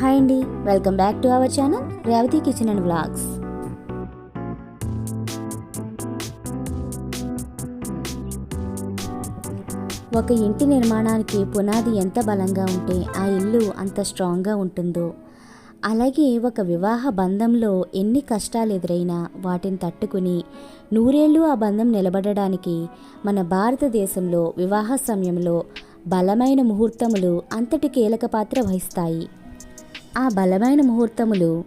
Hi అండి welcome back to our channel Revathi kitchen and vlogs. ఒక ఇంటి నిర్మాణానికి పునాది ఎంత బలంగా ఉంటే ఆ ఇల్లు అంత స్ట్రాంగ్గా ఉంటుందో అలాగే ఒక వివాహ బంధంలో ఎన్ని కష్టాలు ఎదురైనా వాటిని తట్టుకుని నూరేళ్ళు ఆ బంధం నిలబడడానికి మన భారతదేశంలో వివాహ సమయంలో బలమైన ముహూర్తములు అంతటి కీలక పాత్ర వహిస్తాయి. ఆ బలమైన ముహూర్తములు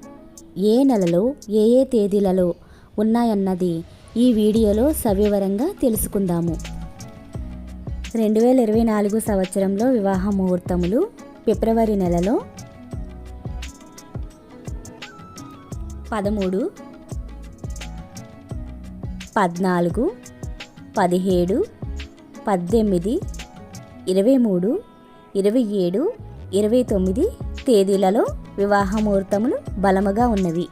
ఏ నెలలో ఏ ఏ తేదీలలో ఉన్నాయన్నది ఈ వీడియోలో సవివరంగా తెలుసుకుందాము. రెండు వేల ఇరవై నాలుగు సంవత్సరంలో వివాహ ముహూర్తములు ఫిబ్రవరి నెలలో పదమూడు పద్నాలుగు పదిహేడు పద్దెనిమిది ఇరవై మూడు ఇరవై ఏడు ఇరవై తొమ్మిది తేదీలలో వివాహ ముహూర్తములు బలముగా ఉన్నవి.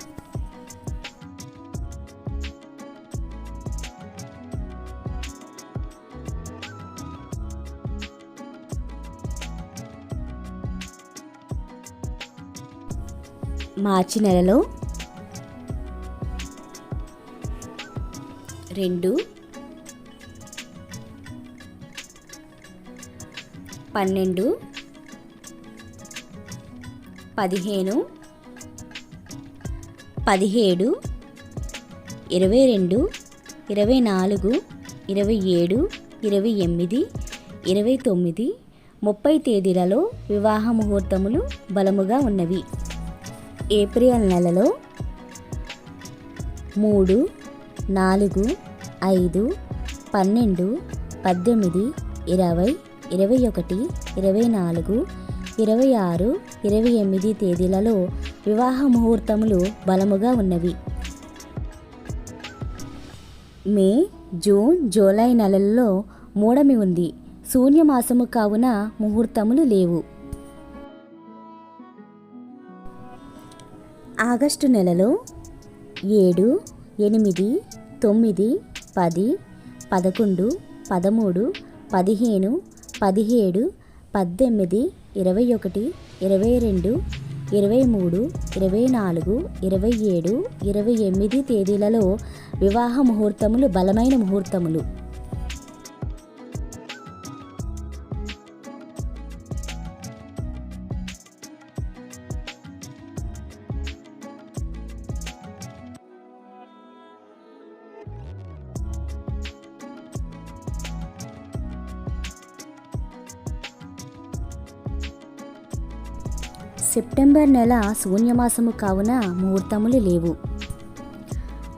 మార్చి నెలలో రెండు పన్నెండు పదిహేను పదిహేడు ఇరవై రెండు ఇరవై నాలుగు ఇరవై ఏడు ఇరవై ఎనిమిది ఇరవై తొమ్మిది ముప్పై తేదీలలో వివాహ ముహూర్తములు బలముగా ఉన్నవి. ఏప్రిల్ నెలలో మూడు నాలుగు ఐదు పన్నెండు పద్దెనిమిది ఇరవై ఇరవై ఒకటి ఇరవై నాలుగు ఇరవై ఆరు ఇరవై ఎనిమిది తేదీలలో వివాహ ముహూర్తములు బలముగా ఉన్నవి. మే జూన్ జూలై నెలల్లో మూడమి ఉంది. శూన్యమాసము కావున ముహూర్తములు లేవు. ఆగస్టు నెలలో ఏడు ఎనిమిది తొమ్మిది పది పదకొండు పదమూడు పదిహేను పదిహేడు పద్దెనిమిది ఇరవై ఒకటి ఇరవై రెండు ఇరవై మూడు ఇరవై నాలుగు ఇరవై ఏడు ఇరవై ఎనిమిది తేదీలలో వివాహ ముహూర్తములు బలమైన ముహూర్తములు. సెప్టెంబర్ నెల శూన్యమాసము కావున ముహూర్తములు లేవు.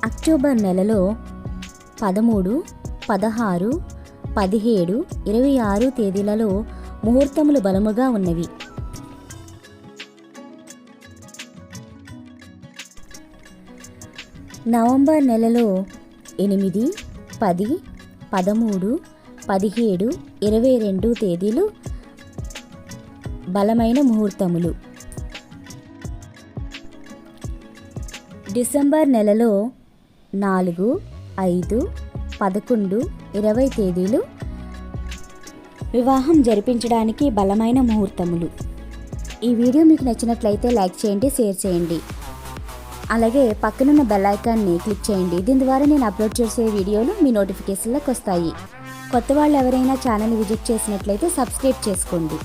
అక్టోబర్ నెలలో పదమూడు పదహారు పదిహేడు ఇరవై ఆరు తేదీలలో ముహూర్తములు బలముగా ఉన్నవి. నవంబర్ నెలలో ఎనిమిది పది పదమూడు పదిహేడు ఇరవై రెండు తేదీలు బలమైన ముహూర్తములు. డిసెంబర్ నెలలో నాలుగు ఐదు పదకొండు ఇరవై తేదీలు వివాహం జరిపించడానికి బలమైన ముహూర్తములు. ఈ వీడియో మీకు నచ్చినట్లయితే లైక్ చేయండి షేర్ చేయండి. అలాగే పక్కనున్న బెల్ ఐకాన్ని క్లిక్ చేయండి. దీని ద్వారా నేను అప్లోడ్ చేసే వీడియోలు మీ నోటిఫికేషన్లకు వస్తాయి. కొత్త వాళ్ళు ఎవరైనా ఛానల్ విజిట్ చేసినట్లయితే సబ్స్క్రైబ్ చేసుకోండి.